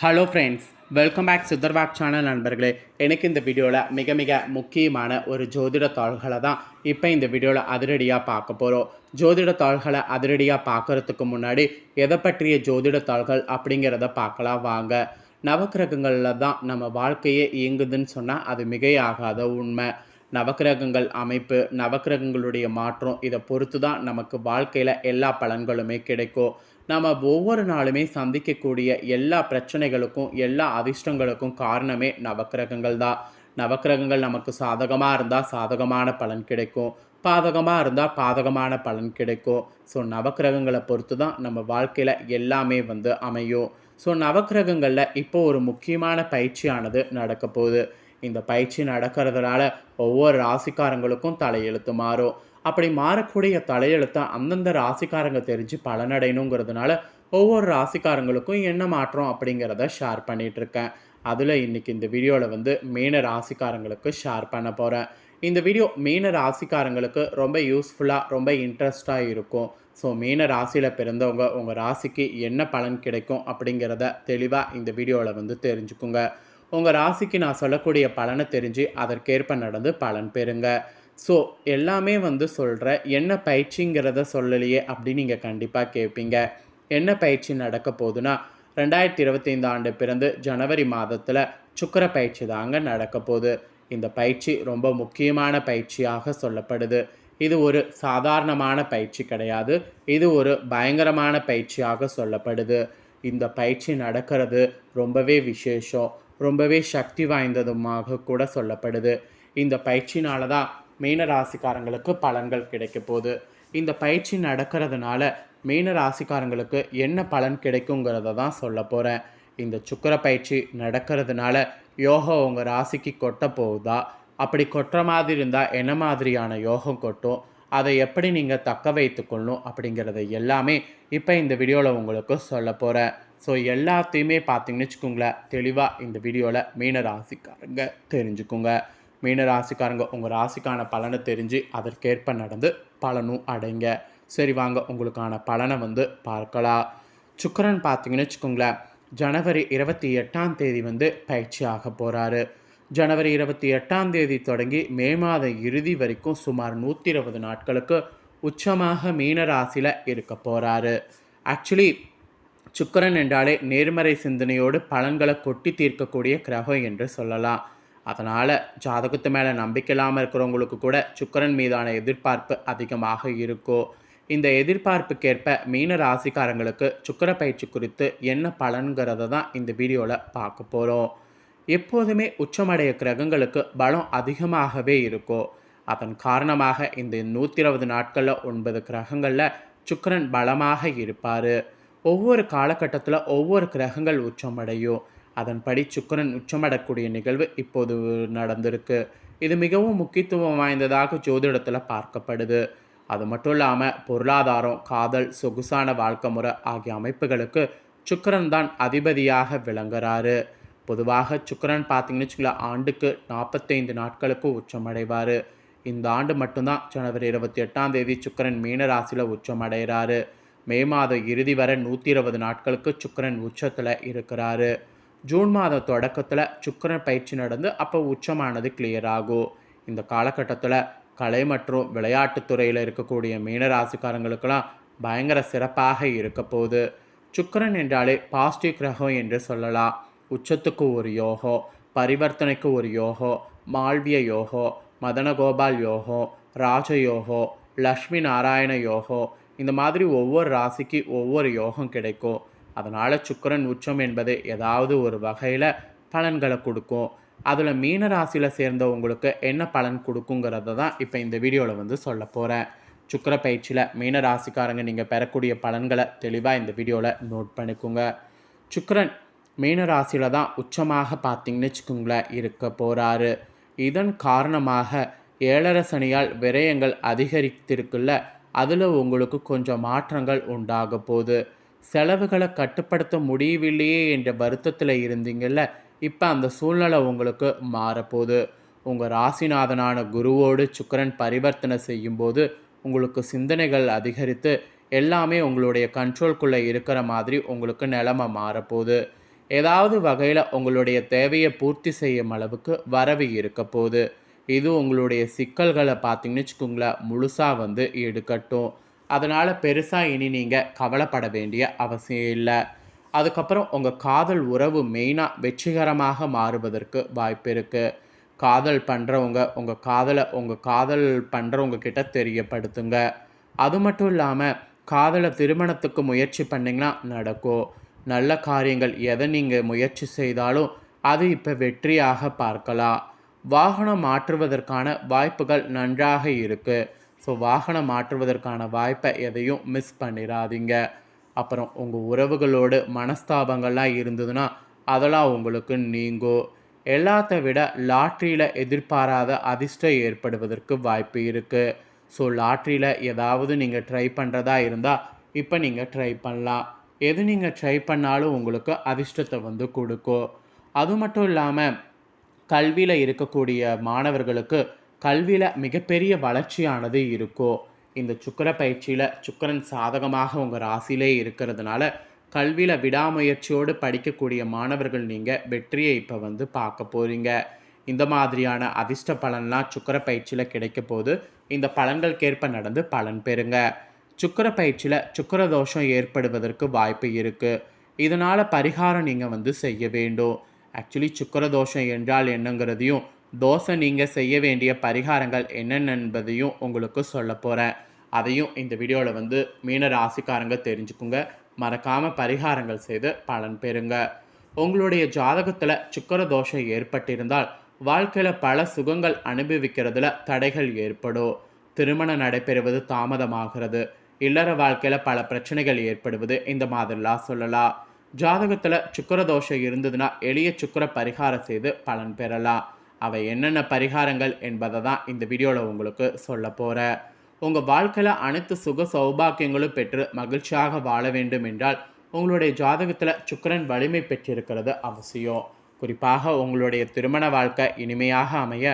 Hello friends welcome back சித்தர்வாக் channel நண்பர்களே. எனக்கு இந்த வீடியோவில் மிக மிக முக்கியமான ஒரு ஜோதிட தாள்களை தான் இப்போ இந்த வீடியோவில் அதிரடியாக பார்க்க போகிறோம் ஜோதிட தாள்களை அதிரடியாக பார்க்கறதுக்கு முன்னாடி எதை பற்றிய ஜோதிட தாள்கள் அப்படிங்கிறத பார்க்கலாம் வாங்க. நவக்கிரகங்களில் தான் நம்ம வாழ்க்கையே இயங்குதுன்னு சொன்னால் அது மிகையாகாத உண்மை. நவக்கிரகங்கள் அமைப்பு நவக்கிரகங்களுடைய மாற்றம் இதை பொறுத்து தான் நமக்கு வாழ்க்கையில் எல்லா பலன்களுமே கிடைக்கும். நம்ம ஒவ்வொரு நாளுமே சந்திக்கக்கூடிய எல்லா பிரச்சனைகளுக்கும் எல்லா அதிர்ஷ்டங்களுக்கும் காரணமே நவக்கிரகங்கள் தான். நவக்கிரகங்கள் நமக்கு சாதகமாக இருந்தால் சாதகமான பலன் கிடைக்கும். பாதகமாக இருந்தால் பாதகமான பலன் கிடைக்கும். ஸோ நவக்கிரகங்களை பொறுத்து தான் நம்ம வாழ்க்கையில் எல்லாமே வந்து அமையும். ஸோ நவக்கிரகங்களில் இப்போ ஒரு முக்கியமான பயிற்சியானது நடக்க போகுது. இந்த பயிற்சி நடக்கிறதுனால ஒவ்வொரு ராசிக்காரங்களுக்கும் தலையெழுத்து மாறும். அப்படி மாறக்கூடிய தலையெழுத்தை அந்தந்த ராசிக்காரங்க தெரிஞ்சு பலனடையணுங்கிறதுனால ஒவ்வொரு ராசிக்காரங்களுக்கும் என்ன மாற்றம் அப்படிங்கிறத ஷேர் பண்ணிட்டு இருக்கேன் அதில் இன்னைக்கு இந்த வீடியோவில் வந்து மீன ராசிக்காரங்களுக்கு ஷேர் பண்ண போகிறேன் இந்த வீடியோ மீன ராசிக்காரங்களுக்கு ரொம்ப யூஸ்ஃபுல்லாக ரொம்ப இன்ட்ரெஸ்டாக இருக்கும். ஸோ மீன ராசியில் பிறந்தவங்க உங்கள் ராசிக்கு என்ன பலன் கிடைக்கும் அப்படிங்கிறத தெளிவாக இந்த வீடியோவில் வந்து தெரிஞ்சுக்குங்க. உங்கள் ராசிக்கு நான் சொல்லக்கூடிய பலனை தெரிஞ்சு அதற்கேற்ப நடந்து பலன் பெறுங்க. ஸோ எல்லாமே வந்து சொல்கிற என்ன பயிற்சிங்கிறத சொல்லலையே அப்படின்னு நீங்கள் கண்டிப்பாக கேட்பீங்க என்ன பயிற்சி நடக்க போகுதுன்னா ரெண்டாயிரத்தி இருபத்தைந்து ஆண்டு பிறந்து ஜனவரி மாதத்தில் சுக்கர பயிற்சி தாங்க நடக்க போகுது. இந்த பயிற்சி ரொம்ப முக்கியமான பயிற்சியாக சொல்லப்படுது. இது ஒரு சாதாரணமான பயிற்சி கிடையாது. இது ஒரு பயங்கரமான பயிற்சியாக சொல்லப்படுது. இந்த பயிற்சி நடக்கிறது ரொம்பவே விசேஷம். ரொம்பவே சக்தி வாய்ந்ததுமாக கூட சொல்லப்படுது. இந்த பயிற்சினால தான் மீன ராசிக்காரங்களுக்கு பலன்கள் கிடைக்க போகுது. இந்த பயிற்சி நடக்கிறதுனால மீன ராசிக்காரங்களுக்கு என்ன பலன் கிடைக்குங்கிறத தான் சொல்ல போகிறேன் இந்த சுக்கர பயிற்சி நடக்கிறதுனால யோகா உங்கள் ராசிக்கு கொட்ட போகுதா? அப்படி கொட்டுற மாதிரி இருந்தால் என்ன மாதிரியான யோகம் கொட்டும்? அதை எப்படி நீங்கள் தக்க வைத்துக்கொள்ளணும் அப்படிங்கிறத எல்லாமே இப்போ இந்த வீடியோவில் உங்களுக்கு சொல்ல போகிறேன் ஸோ எல்லாத்தையுமே பார்த்தீங்கன்னு வச்சுக்கோங்களேன் தெளிவாக இந்த வீடியோவில் மீன ராசிக்காரங்க தெரிஞ்சுக்குங்க. மீன ராசிக்காரங்க உங்கள் ராசிக்கான பலனை தெரிஞ்சு அதற்கேற்ப நடந்து பலனும் அடைங்க. சரி வாங்க உங்களுக்கான பலனை வந்து பார்க்கலாம். சுக்கரன் பார்த்தீங்கன்னு வச்சுக்கோங்களேன் ஜனவரி இருபத்தி எட்டாம் தேதி வந்து பயிற்சி ஆக போகிறாரு ஜனவரி இருபத்தி எட்டாம் தேதி தொடங்கி மே மாத இறுதி வரைக்கும் சுமார் நூற்றி இருபது நாட்களுக்கு உச்சமாக மீன ராசியில் இருக்க போகிறாரு ஆக்சுவலி சுக்கரன் என்றாலே நேர்மறை சிந்தனையோடு பலன்களை கொட்டி தீர்க்கக்கூடிய கிரகம் என்று சொல்லலாம். அதனால் ஜாதகத்து மேலே நம்பிக்கை இல்லாமல் இருக்கிறவங்களுக்கு கூட சுக்கரன் மீதான எதிர்பார்ப்பு அதிகமாக இருக்கும் இந்த எதிர்பார்ப்புக்கேற்ப மீன ராசிக்காரங்களுக்கு சுக்கர பயிற்சி குறித்து என்ன பலன்கிறத தான் இந்த வீடியோவில் பார்க்க போகிறோம் எப்போதுமே உச்சமடைய கிரகங்களுக்கு பலம் அதிகமாகவே இருக்கும் அதன் காரணமாக இந்த நூற்றி இருபது நாட்களில் ஒன்பது கிரகங்களில் சுக்கரன் பலமாக இருப்பார். ஒவ்வொரு காலகட்டத்தில் ஒவ்வொரு கிரகங்கள் உச்சமடையும். அதன்படி சுக்கரன் உச்சமடக்கூடிய நிகழ்வு இப்போது நடந்திருக்கு. இது மிகவும் முக்கியத்துவம் வாய்ந்ததாக ஜோதிடத்தில் பார்க்கப்படுது. அது மட்டும் இல்லாமல் பொருளாதாரம் காதல் சொகுசான வாழ்க்கை முறை ஆகிய அமைப்புகளுக்கு சுக்கரன் தான் அதிபதியாக விளங்குறாரு. பொதுவாக சுக்கரன் பார்த்தீங்கன்னு வச்சுங்களேன் ஆண்டுக்கு நாற்பத்தைந்து நாட்களுக்கு உச்சமடைவார் இந்த ஆண்டு மட்டும்தான் ஜனவரி இருபத்தி எட்டாம் தேதி சுக்கரன் மீன ராசியில் உச்சமடைகிறாரு மே மாத இறுதி வரை நூற்றி இருபது நாட்களுக்கு சுக்கரன் உச்சத்தில் இருக்கிறாரு. ஜூன் மாத தொடக்கத்தில் சுக்கரன் பயிற்சி நடந்து அப்போ உச்சமானது கிளியர் ஆகும். இந்த காலகட்டத்தில் கலை மற்றும் விளையாட்டுத்துறையில் இருக்கக்கூடிய மீனராசிக்காரங்களுக்கெல்லாம் பயங்கர சிறப்பாக இருக்க போகுது. சுக்கரன் என்றாலே பாசிட்டிவ் கிரகம் என்று சொல்லலாம். உச்சத்துக்கு ஒரு யோகோ பரிவர்த்தனைக்கு ஒரு யோகம் மால்விய யோகோ மதனகோபால் யோகோ ராஜயோகோ லக்ஷ்மி நாராயண யோகோ இந்த மாதிரி ஒவ்வொரு ராசிக்கு ஒவ்வொரு யோகம் கிடைக்கும். அதனால் சுக்கரன் உச்சம் என்பது ஏதாவது ஒரு வகையில் பலன்களை கொடுக்கும். அதில் மீன ராசியில் சேர்ந்தவங்களுக்கு என்ன பலன் கொடுக்குங்கிறத தான் இப்போ இந்த வீடியோவில் வந்து சொல்ல போகிறேன் சுக்கர பயிற்சியில் மீன ராசிக்காரங்க நீங்கள் பெறக்கூடிய பலன்களை தெளிவாக இந்த வீடியோவில் நோட் பண்ணிக்கோங்க. சுக்கரன் மீன ராசியில் தான் உச்சமாக பார்த்தீங்கன்னு வச்சுக்கோங்களேன் இருக்க போகிறாரு இதன் காரணமாக ஏழரை சனியால் விரயங்கள் அதிகரித்திருக்குல்ல அதில் உங்களுக்கு கொஞ்சம் மாற்றங்கள் உண்டாக போகுது. செலவுகளை கட்டுப்படுத்த முடியவில்லையே என்ற வருத்தத்தில் இருந்தீங்கல்ல இப்போ அந்த சூழ்நிலை உங்களுக்கு மாறப்போகுது. உங்கள் ராசிநாதனான குருவோடு சுக்கரன் பரிவர்த்தனை செய்யும்போது உங்களுக்கு சிந்தனைகள் அதிகரித்து எல்லாமே உங்களுடைய கண்ட்ரோல்குள்ளே இருக்கிற மாதிரி உங்களுக்கு நிலமை மாறப்போகுது. ஏதாவது வகையில் உங்களுடைய தேவையை பூர்த்தி செய்யும் அளவுக்கு வரவு இருக்க போகுது. இது உங்களுடைய சிக்கல்களை பார்த்தீங்கன்னு வச்சுக்கோங்களேன் முழுசாக வந்து எடுக்கட்டும். அதனால் பெருசாக இனி நீங்கள் கவலைப்பட வேண்டிய அவசியம் இல்லை. அதுக்கப்புறம் உங்கள் காதல் உறவு மெயினாக வெற்றிகரமாக மாறுவதற்கு வாய்ப்பு இருக்குது காதல் பண்ணுறவங்க உங்கள் காதலை உங்கள் காதல் பண்ணுறவங்க கிட்ட தெரியப்படுத்துங்க. அது மட்டும் இல்லாமல் காதலை திருமணத்துக்கு முயற்சி பண்ணிங்கன்னா நடக்கும். நல்ல காரியங்கள் எதை நீங்கள் முயற்சி செய்தாலும் அது இப்போ வெற்றியாக பார்க்கலாம். வாகனம் மாற்றுவதற்கான வாய்ப்புகள் நன்றாக இருக்குது ஸோ வாகனம் மாற்றுவதற்கான வாய்ப்பை எதையும் மிஸ் பண்ணிடாதீங்க அப்புறம் உங்கள் உறவுகளோடு மனஸ்தாபங்கள்லாம் இருந்ததுன்னா அதெல்லாம் உங்களுக்கு நீங்கும் எல்லாத்த விட லாட்ரியில் எதிர்பாராத அதிர்ஷ்டம் ஏற்படுவதற்கு வாய்ப்பு இருக்குது ஸோ லாட்ரியில் ஏதாவது நீங்கள் ட்ரை பண்ணுறதா இருந்தால் இப்போ நீங்கள் ட்ரை பண்ணலாம். எது நீங்கள் ட்ரை பண்ணாலும் உங்களுக்கு அதிர்ஷ்டத்தை வந்து கொடுக்கும். அது மட்டும் இல்லாமல் கல்வியில் இருக்கக்கூடிய மாணவர்களுக்கு கல்வியில் மிகப்பெரிய வளர்ச்சியானது இருக்கும் இந்த சுக்கர பயிற்சியில் சுக்கரன் சாதகமாக உங்கள் ராசியிலே இருக்கிறதுனால கல்வியில் விடாமுயற்சியோடு படிக்கக்கூடிய மாணவர்கள் நீங்கள் வெற்றியை இப்போ வந்து பார்க்க போகிறீங்க இந்த மாதிரியான அதிர்ஷ்ட பலன்லாம் சுக்கர பயிற்சியில் கிடைக்க போது இந்த பலன்களுக்கேற்ப நடந்து பலன் பெறுங்க. சுக்கர பயிற்சியில் சுக்கிர தோஷம் ஏற்படுவதற்கு வாய்ப்பு இருக்குது இதனால் பரிகாரம் நீங்கள் வந்து செய்ய வேண்டும். ஆக்சுவலி சுக்கிர தோஷம் என்றால் என்னங்கிறதையும் தோசை நீங்கள் செய்ய வேண்டிய பரிகாரங்கள் என்னென்ன என்பதையும் உங்களுக்கு சொல்ல போகிறேன் அதையும் இந்த வீடியோவில் வந்து மீன ராசிக்காரங்க தெரிஞ்சுக்குங்க. மறக்காமல் பரிகாரங்கள் செய்து பலன் பெறுங்க. உங்களுடைய ஜாதகத்தில் சுக்கர தோஷம் ஏற்பட்டிருந்தால் வாழ்க்கையில் பல சுகங்கள் அனுபவிக்கிறதுல தடைகள் ஏற்படும். திருமணம் நடைபெறுவது தாமதமாகிறது. இல்லற வாழ்க்கையில் பல பிரச்சனைகள் ஏற்படுவது இந்த மாதிரிலாம் சொல்லலாம் ஜாதகத்தில் சுக்கர தோஷம் இருந்ததுன்னா எளிய சுக்கர பரிகாரம் செய்து பலன் பெறலாம். அவை என்னென்ன பரிகாரங்கள் என்பதை தான் இந்த வீடியோவில் உங்களுக்கு சொல்ல போகிறேன் உங்கள் வாழ்க்கையில் அனைத்து சுக சௌபாக்கியங்களும் பெற்று மகிழ்ச்சியாக வாழ வேண்டும் என்றால் உங்களுடைய ஜாதகத்தில் சுக்கரன் வலிமை பெற்றிருக்கிறது அவசியம். குறிப்பாக உங்களுடைய திருமண வாழ்க்கை இனிமையாக அமைய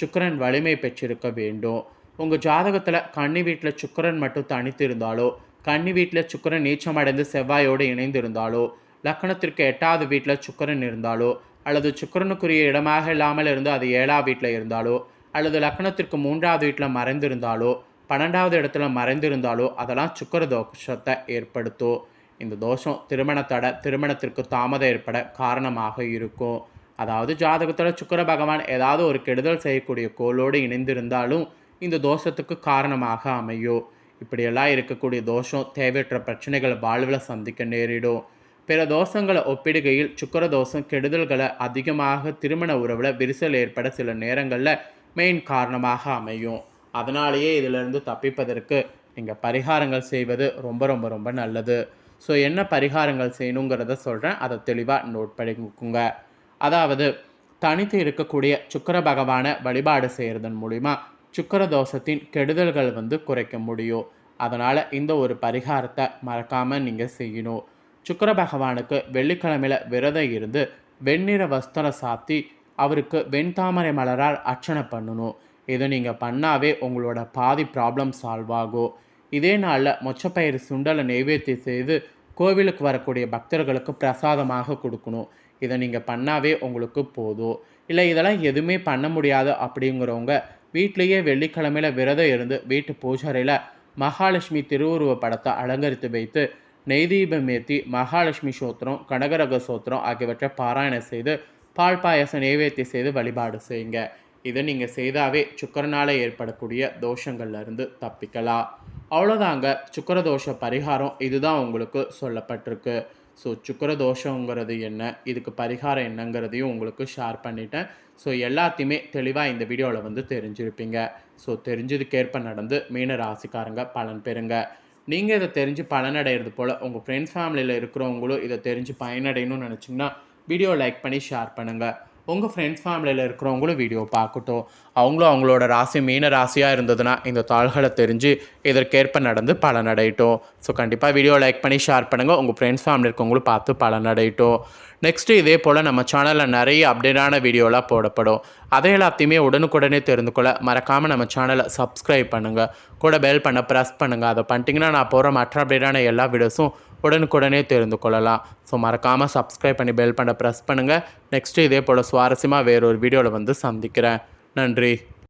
சுக்கரன் வலிமை பெற்றிருக்க வேண்டும். உங்கள் ஜாதகத்தில் கன்னி வீட்டில் சுக்கரன் மட்டும் தனித்து இருந்தாலோ கன்னி வீட்டில் சுக்கரன் நீச்சமடைந்து செவ்வாயோடு இணைந்திருந்தாலோ லக்கணத்திற்கு எட்டாவது வீட்டில் சுக்கரன் இருந்தாலோ அல்லது சுக்கரனுக்குரிய இடமாக இல்லாமல் இருந்து அது ஏழாவது வீட்டில் இருந்தாலோ அல்லது லக்னத்திற்கு மூன்றாவது வீட்டில் மறைந்திருந்தாலோ பன்னெண்டாவது இடத்துல மறைந்திருந்தாலோ அதெல்லாம் சுக்கர தோஷத்தை ஏற்படுத்தும். இந்த தோஷம் திருமணத்தட திருமணத்திற்கு தாமதம் ஏற்பட காரணமாக இருக்கும். அதாவது ஜாதகத்தில் சுக்கர பகவான் ஏதாவது ஒரு கெடுதல் செய்யக்கூடிய கோளோடு இணைந்திருந்தாலும் இந்த தோஷத்துக்கு காரணமாக அமையும். இப்படியெல்லாம் இருக்கக்கூடிய தோஷம் தேவையற்ற பிரச்சனைகளை வாழ்வில் சந்திக்க நேரிடும். பிற தோஷங்களை ஒப்பிடுகையில் சுக்கர தோஷம் கெடுதல்களை அதிகமாக திருமண உறவில் விரிசல் ஏற்பட சில நேரங்களில் மெயின் காரணமாக அமையும். அதனாலேயே இதிலிருந்து தப்பிப்பதற்கு நீங்கள் பரிகாரங்கள் செய்வது ரொம்ப ரொம்ப ரொம்ப நல்லது. ஸோ என்ன பரிகாரங்கள் செய்யணுங்கிறத சொல்கிறேன் அதை தெளிவாக நோட் பண்ணிக்கோங்க. அதாவது தனித்து இருக்கக்கூடிய சுக்கர பகவானை வழிபாடு செய்கிறதன் மூலிமா சுக்கர தோஷத்தின் கெடுதல்கள் வந்து குறைக்க முடியும். அதனால் இந்த ஒரு பரிகாரத்தை மறக்காமல் நீங்கள் செய்யணும். சுக்கர பகவானுக்கு வெள்ளிக்கிழமையில் விரதம் இருந்து வெண்ணிற வஸ்திரம் சாத்தி அவருக்கு வெண்தாமரை மலரால் அர்ச்சனை பண்ணணும். இதை நீங்கள் பண்ணாவே உங்களோட பாதி ப்ராப்ளம் சால்வ் ஆகும். இதே நாளில் மொச்சப்பயிறு சுண்டலை நெய்வேத்தியம் செய்து கோவிலுக்கு வரக்கூடிய பக்தர்களுக்கு பிரசாதமாக கொடுக்கணும். இதை நீங்கள் பண்ணாவே உங்களுக்கு போதும். இல்லை இதெல்லாம் எதுவுமே பண்ண முடியாது அப்படிங்கிறவங்க வீட்லேயே வெள்ளிக்கிழமையில் விரதம் இருந்து வீட்டு பூஜாரையில் மகாலட்சுமி திருவுருவ படத்தை அலங்கரித்து வைத்து நெய்தீபமேத்தி மகாலட்சுமி சோத்திரம் கனகரக சோத்திரம் ஆகியவற்றை பாராயணம் செய்து பால் பாயசம் நெய்வேத்தி செய்து வழிபாடு செய்யுங்க. இதை நீங்கள் செய்தாவே சுக்கரனால் ஏற்படக்கூடிய தோஷங்கள்லேருந்து தப்பிக்கலாம். அவ்வளோதாங்க சுக்கர தோஷ பரிகாரம் இதுதான் உங்களுக்கு சொல்லப்பட்டிருக்கு. ஸோ சுக்கர தோஷங்கிறது என்ன? இதுக்கு பரிகாரம் என்னங்கிறதையும் உங்களுக்கு ஷேர் பண்ணிட்டேன். ஸோ எல்லாத்தையுமே தெளிவாக இந்த வீடியோவில் வந்து தெரிஞ்சிருப்பீங்க. ஸோ தெரிஞ்சதுக்கேற்ப நடந்து மீன ராசிக்காரங்க பலன் பெறுங்க. நீங்கள் இதை தெரிஞ்சு பலனடைகிறது போல் உங்கள் ஃப்ரெண்ட்ஸ் ஃபேமிலியில் இருக்கிறவங்களும் இதை தெரிஞ்சு பயனடையணும்னு நினச்சிங்கன்னா வீடியோ லைக் பண்ணி ஷேர் பண்ணுங்கள் உங்கள் ஃப்ரெண்ட்ஸ் ஃபேமிலியில் இருக்கிறவங்களும் வீடியோ பார்க்கட்டும். அவங்களும் அவங்களோட ராசி மீன ராசியாக இருந்ததுன்னா இந்த தாள்களை தெரிஞ்சு இதற்கேற்ப நடந்து பலன் அடையட்டும் ஸோ கண்டிப்பாக வீடியோ லைக் பண்ணி ஷேர் பண்ணுங்கள் உங்கள் ஃப்ரெண்ட்ஸ் ஃபேமிலி இருக்கவங்களும் பார்த்து பலன் அடையட்டும் நெக்ஸ்ட்டு இதே போல் நம்ம சேனலில் நிறைய அப்டேட்டான வீடியோலாம் போடப்படும். அதை எல்லாத்தையுமே உடனுக்குடனே தெரிந்து கொள்ள மறக்காமல் நம்ம சேனலை சப்ஸ்கிரைப் பண்ணுங்கள் கூட பெல் பண்ண ப்ரெஸ் பண்ணுங்கள் அதை பண்ணிட்டீங்கன்னா நான் போகிற மற்ற அப்டேட்டான எல்லா வீடியோஸும் உடனுக்குடனே தெரிந்து கொள்ளலாம். ஸோ மறக்காமல் சப்ஸ்கிரைப் பண்ணி பெல் பண்ண ப்ரெஸ் பண்ணுங்கள் நெக்ஸ்ட்டு இதே போல் சுவாரஸ்யமாக வேறொரு வீடியோவில் வந்து சந்திக்கிறேன். நன்றி.